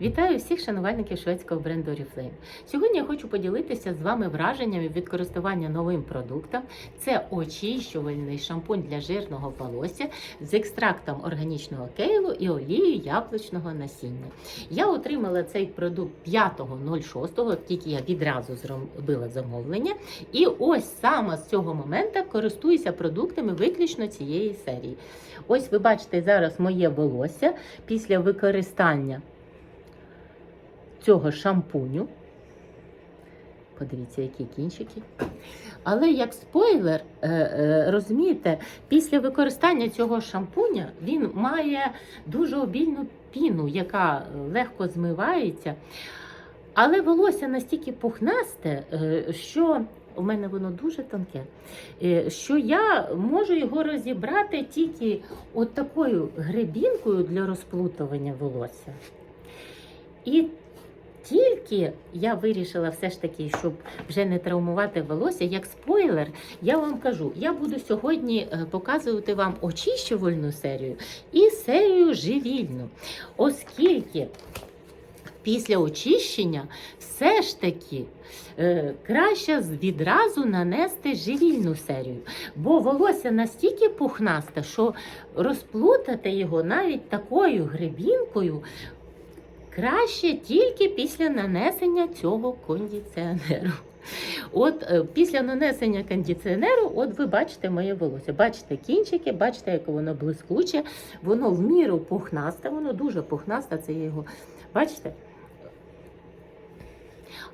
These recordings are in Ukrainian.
Вітаю всіх шанувальників шведського бренду Oriflame. Сьогодні я хочу поділитися з вами враженнями від користування новим продуктом. Це очищувальний шампунь для жирного волосся з екстрактом органічного кейлу і олією яблучного насіння. Я отримала цей продукт 5.06, тільки я відразу зробила замовлення. І ось саме з цього моменту користуюся продуктами виключно цієї серії. Ось ви бачите зараз моє волосся після використання цього шампуню. Подивіться, які кінчики. Але як спойлер, е, е, розумієте, після використання цього шампуня він має дуже обільну піну, яка легко змивається. Але волосся настільки пухнасте, е, що у мене воно дуже тонке, е, що я можу його розібрати тільки от такою гребінкою для розплутування волосся. І тільки я вирішила все ж таки, щоб вже не травмувати волосся, як спойлер, я вам кажу, я буду сьогодні е, показувати вам очищувальну серію і серію живільну, оскільки після очищення все ж таки е, краще відразу нанести живільну серію, бо волосся настільки пухнасте, що розплутати його навіть такою гребінкою краще тільки після нанесення цього кондиціонеру. От е, після нанесення кондиціонеру, от ви бачите моє волосся. Бачите кінчики, бачите, як воно блискуче, воно в міру пухнасте, воно дуже пухнасте, це його. Бачите?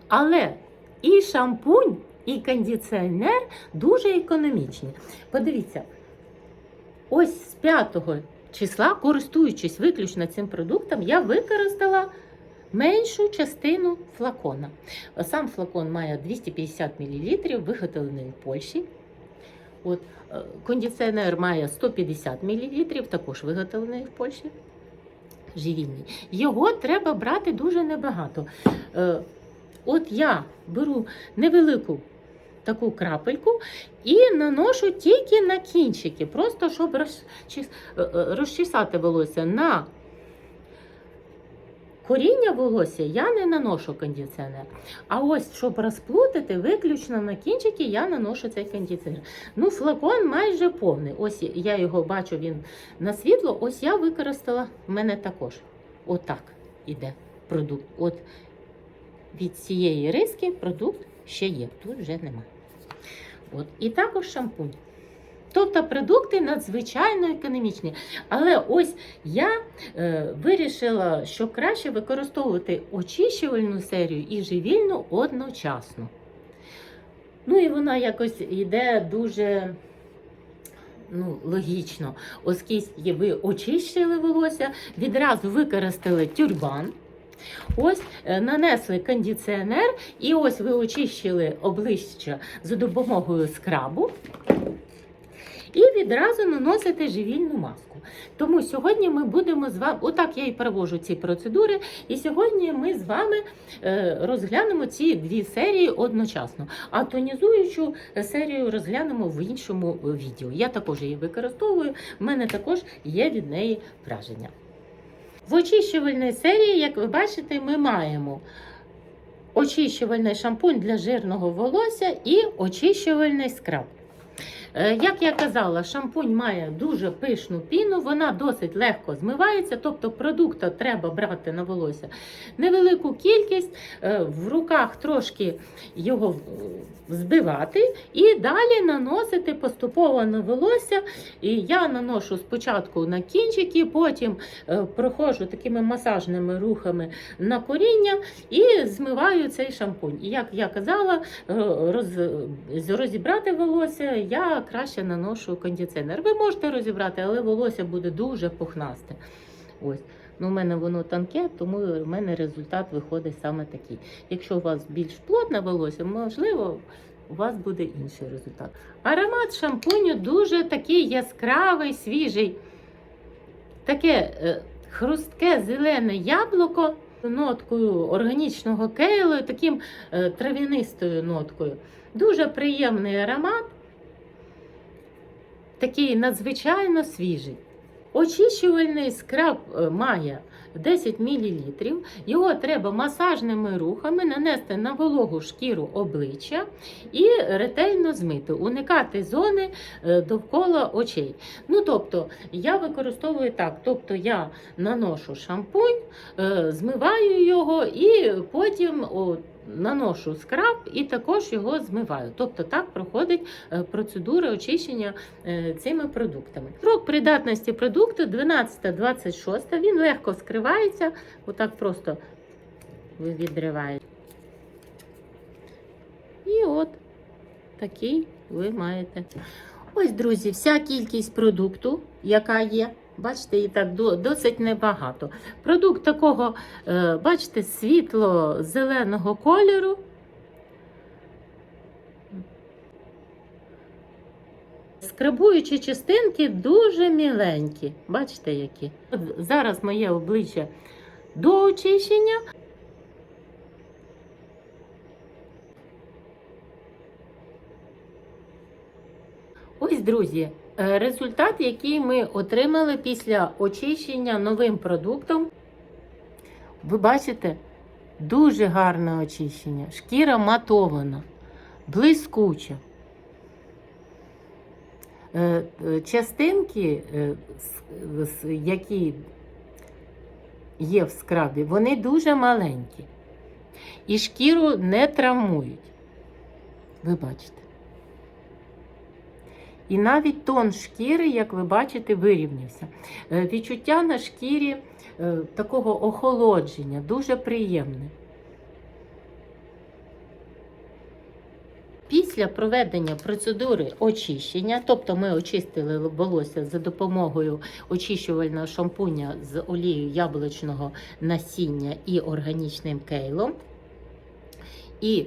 Але і шампунь, і кондиціонер дуже економічні. Подивіться, ось з 5 числа, користуючись виключно цим продуктом, я використала меншу частину флакона. Сам флакон має 250 мл, виготовлений в Польщі. От, е, кондиціонер має 150 мл, також виготовлений в Польщі. Живільний. Його треба брати дуже небагато. Е, От я беру невелику таку крапельку і наношу тільки на кінчики, просто щоб розчіс- е, розчесати волосся на коріння волосся я не наношу кондиціонер. А ось, щоб розплутати, виключно на кінчики я наношу цей кондиціонер. Ну, флакон майже повний. Ось я його бачу, він на світло. Ось я використала, в мене також. Отак іде продукт. От від цієї риски продукт ще є, тут вже нема. От. І також шампунь. Тобто продукти надзвичайно економічні. Але ось я е, вирішила, що краще використовувати очищувальну серію і живільну одночасно. Ну і вона якось йде дуже ну, логічно, оскільки ви очищили волосся, відразу використали тюрбан. Ось е, нанесли кондиціонер, і ось ви очищили обличчя за допомогою скрабу. І відразу наносите живільну маску. Тому сьогодні ми будемо з вами, отак я і проводжу ці процедури. І сьогодні ми з вами е, розглянемо ці дві серії одночасно. А тонізуючу серію розглянемо в іншому відео. Я також її використовую, в мене також є від неї враження. В очищувальній серії, як ви бачите, ми маємо очищувальний шампунь для жирного волосся і очищувальний скраб. Е, Як я казала, шампунь має дуже пишну піну, вона досить легко змивається, тобто продукту треба брати на волосся невелику кількість, е, в руках трошки його збивати і далі наносити поступово на волосся. І я наношу спочатку на кінчики, потім е, проходжу такими масажними рухами на коріння і змиваю цей шампунь. І як я казала, роз, розібрати волосся я краще наношу кондиціонер. Ви можете розібрати, але волосся буде дуже пухнасте. Ось. Ну, у мене воно тонке, тому у мене результат виходить саме такий. Якщо у вас більш плотне волосся, можливо, у вас буде інший результат. Аромат шампуню дуже такий яскравий, свіжий. Таке е, хрустке зелене яблуко ноткою органічного кейлу, таким е, трав'янистою ноткою. Дуже приємний аромат, такий надзвичайно свіжий. Очищувальний скраб е, має 10 мл. Його треба масажними рухами нанести на вологу шкіру обличчя і ретельно змити, уникати зони е, довкола очей. Ну, тобто, я використовую так: тобто я наношу шампунь, е, змиваю його і потім наношу скраб і також його змиваю. Тобто так проходить е, процедура очищення е, цими продуктами. Срок придатності продукту 12-26, він легко скривається, отак просто ви відриваєте. І от такий ви маєте. Ось, друзі, вся кількість продукту, яка є. Бачите, і так досить небагато. Продукт такого, е, бачите, світло-зеленого кольору. Скрабуючі частинки дуже міленькі. Бачите, які? От зараз моє обличчя до очищення. Ось, друзі, результат, який ми отримали після очищення новим продуктом. Ви бачите, дуже гарне очищення. Шкіра матована, блискуча. Е, е, Частинки, е, які є в скрабі, вони дуже маленькі. І шкіру не травмують. Ви бачите. І навіть тон шкіри, як ви бачите, вирівнявся. Е, Відчуття на шкірі е, такого охолодження дуже приємне. Після проведення процедури очищення, тобто ми очистили волосся за допомогою очищувального шампуня з олією яблучного насіння і органічним кейлом, і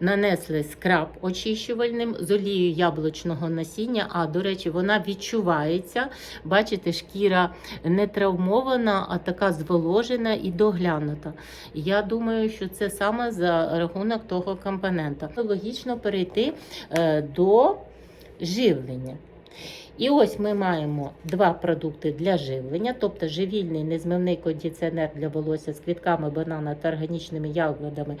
нанесли скраб очищувальним з олією яблучного насіння. А, до речі, вона відчувається. Бачите, шкіра не травмована, а така зволожена і доглянута. Я думаю, що це саме за рахунок того компонента. Логічно перейти е, до живлення. І ось ми маємо два продукти для живлення, тобто живільний незмивний кондиціонер для волосся з квітками банана та органічними ягодами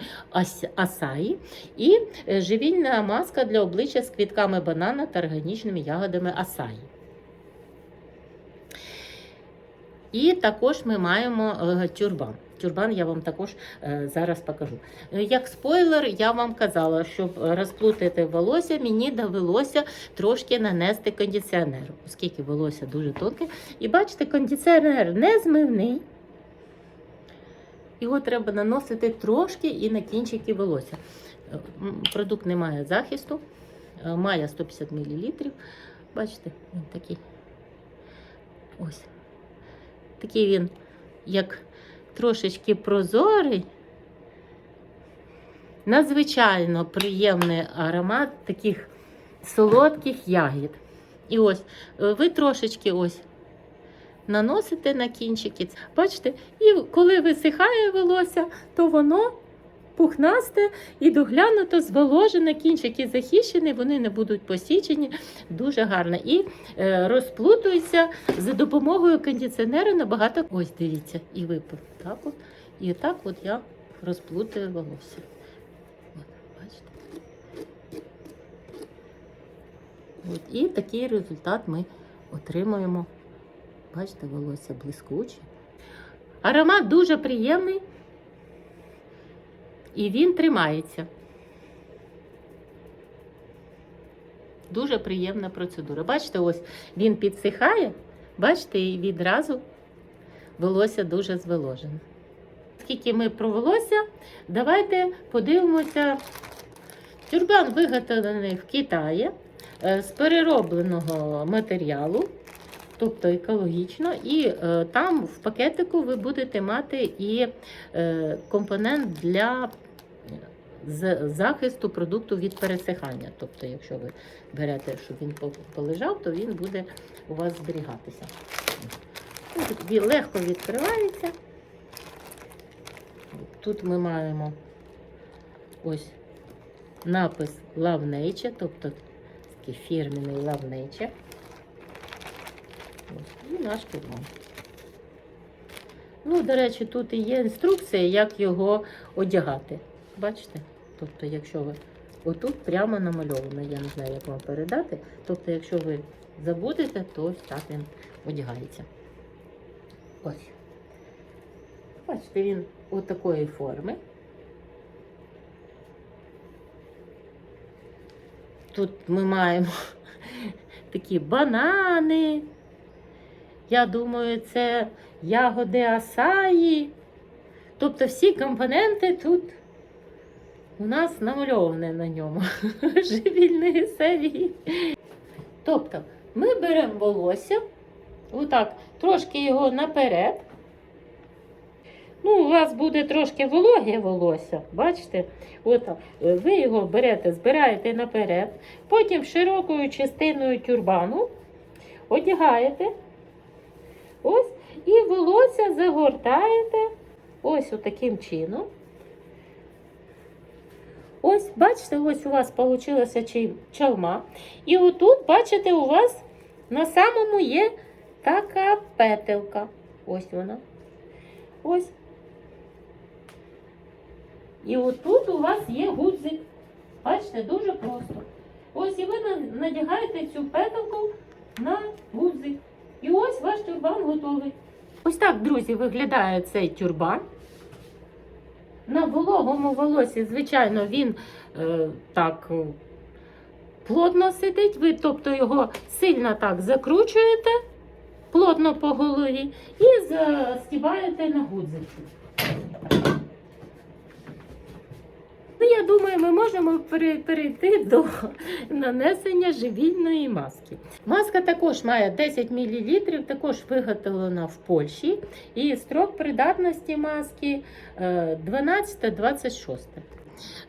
асаї, і е, живільна маска для обличчя з квітками банана та органічними ягодами асаї. І також ми маємо е, тюрбан. Тюрбан я вам також е, зараз покажу. Е, Як спойлер, я вам казала, щоб розплутати волосся, мені довелося трошки нанести кондиціонер, оскільки волосся дуже тонке. І бачите, кондиціонер не змивний. Його треба наносити трошки і на кінчики волосся. Е, Продукт не має захисту, має 150 мл. Бачите, він такий. Ось. Такий він, як трошечки прозорий. Надзвичайно приємний аромат таких солодких ягід. І ось е, ви трошечки ось наносите на кінчики. Бачите, і коли висихає волосся, то воно пухнасте і доглянуто, зволожене, кінчики захищені, вони не будуть посічені. Дуже гарно. І е, розплутується за допомогою кондиціонера набагато. Ось дивіться, і випив. Так от. І так от я розплутаю волосся. Бачите? От, і такий результат ми отримуємо. Бачите, волосся блискуче. Аромат дуже приємний. І він тримається. Дуже приємна процедура. Бачите, ось він підсихає, бачите, і відразу волосся дуже зволожене. Скільки ми про волосся, давайте подивимося. Тюрбан виготовлений в Китаї е, з переробленого матеріалу, тобто екологічно, і е, там в пакетику ви будете мати і е, компонент для з захисту продукту від пересихання. Тобто, якщо ви берете, щоб він полежав, то він буде у вас зберігатися. Легко відкривається. Тут ми маємо ось напис Nature, тобто такий фірменний Nature. Ось, і наш курман. Ну, до речі, тут і є інструкція, як його одягати. Бачите? Тобто, якщо ви отут прямо намальовано, я не знаю, як вам передати. Тобто, якщо ви забудете, то ось так він одягається. Ось. Бачите, він от такої форми. Тут ми маємо такі банани. Я думаю, це ягоди асаї. Тобто всі компоненти тут у нас намальовані на ньому живільної серії. Тобто ми беремо волосся, отак, трошки його наперед. Ну, у вас буде трошки вологе волосся, бачите? Отак. Е, Ви його берете, збираєте наперед, потім широкою частиною тюрбану одягаєте. Ось, і волосся загортаєте ось таким чином. Ось, бачите, ось у вас вийшла чалма. І отут, бачите, у вас на самому є така петелка. Ось вона. Ось. І отут у вас є гудзик. Бачите, дуже просто. Ось і ви надягаєте цю петелку на гудзик. І ось ваш тюрбан готовий. Ось так, друзі, виглядає цей тюрбан. На вологому волосі, звичайно, він е, так плотно сидить. Ви, тобто, його сильно так закручуєте плотно по голові і застібаєте на гудзики. Ну, я думаю, ми можемо перейти до нанесення живільної маски. Маска також має 10 мл, також виготовлена в Польщі. І строк придатності маски е, 12-26.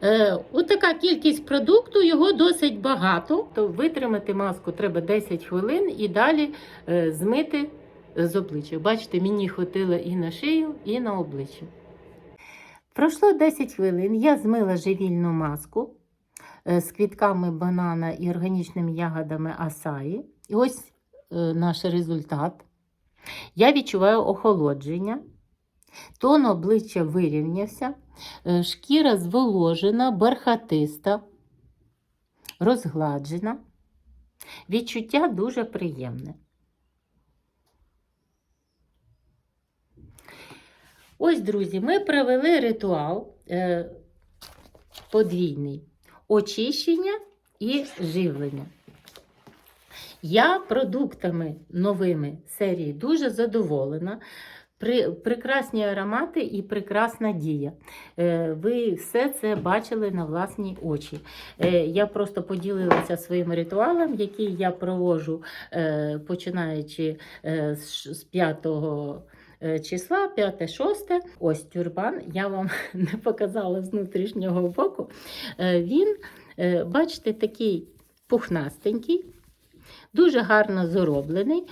Е, Отака кількість продукту, його досить багато. То витримати маску треба 10 хвилин і далі е, змити з обличчя. Бачите, мені хватило і на шию, і на обличчя. Пройшло 10 хвилин, я змила живільну маску е, з квітками банана і органічними ягодами асаї. І ось е, наш результат. Я відчуваю охолодження, тон обличчя вирівнявся, е, шкіра зволожена, бархатиста, розгладжена. Відчуття дуже приємне. Ось, друзі, ми провели ритуал е, подвійний очищення і живлення. Я продуктами новими серії дуже задоволена. При, Прекрасні аромати і прекрасна дія. Е, Ви все це бачили на власні очі. Е, Я просто поділилася своїм ритуалом, який я провожу, е, починаючи е, з 5 Е, числа, 5, 6. Ось тюрбан, я вам не показала з внутрішнього боку. Е, він, е, бачите, такий пухнастенький. Дуже гарно зроблений,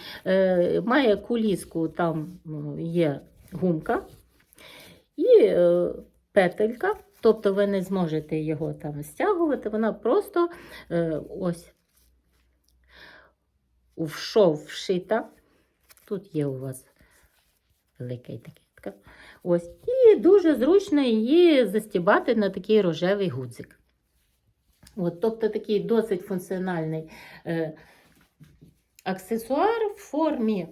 має куліску, там ну, є гумка і петелька, тобто ви не зможете його там стягувати, вона просто ось в шов вшита. Тут є у вас великий такий. Ось. І дуже зручно її застібати на такий рожевий гудзик. От, тобто такий досить функціональний е, аксесуар в формі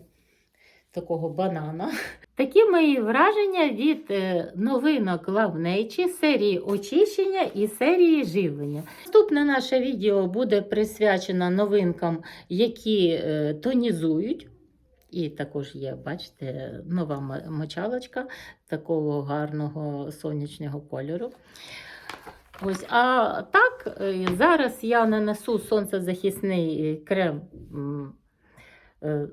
такого банана. Такі мої враження від е, новинок Love серії очищення і серії живлення. Наступне наше відео буде присвячено новинкам, які е, тонізують. І також є, бачите, нова мочалочка такого гарного сонячного кольору. Ось, а так, е, зараз я нанесу сонцезахисний е, крем е,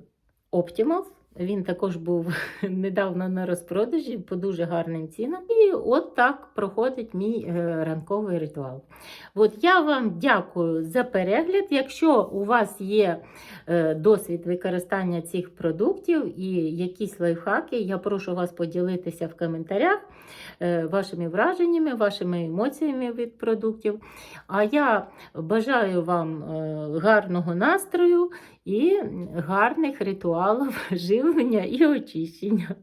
Optimal. Він також був недавно на розпродажі по дуже гарним цінам. І от так проходить мій е, ранковий ритуал. От я вам дякую за перегляд. Якщо у вас є е, досвід використання цих продуктів і якісь лайфхаки, я прошу вас поділитися в коментарях е, вашими враженнями, вашими емоціями від продуктів. А я бажаю вам гарного настрою і гарних ритуалів живлення і очищення.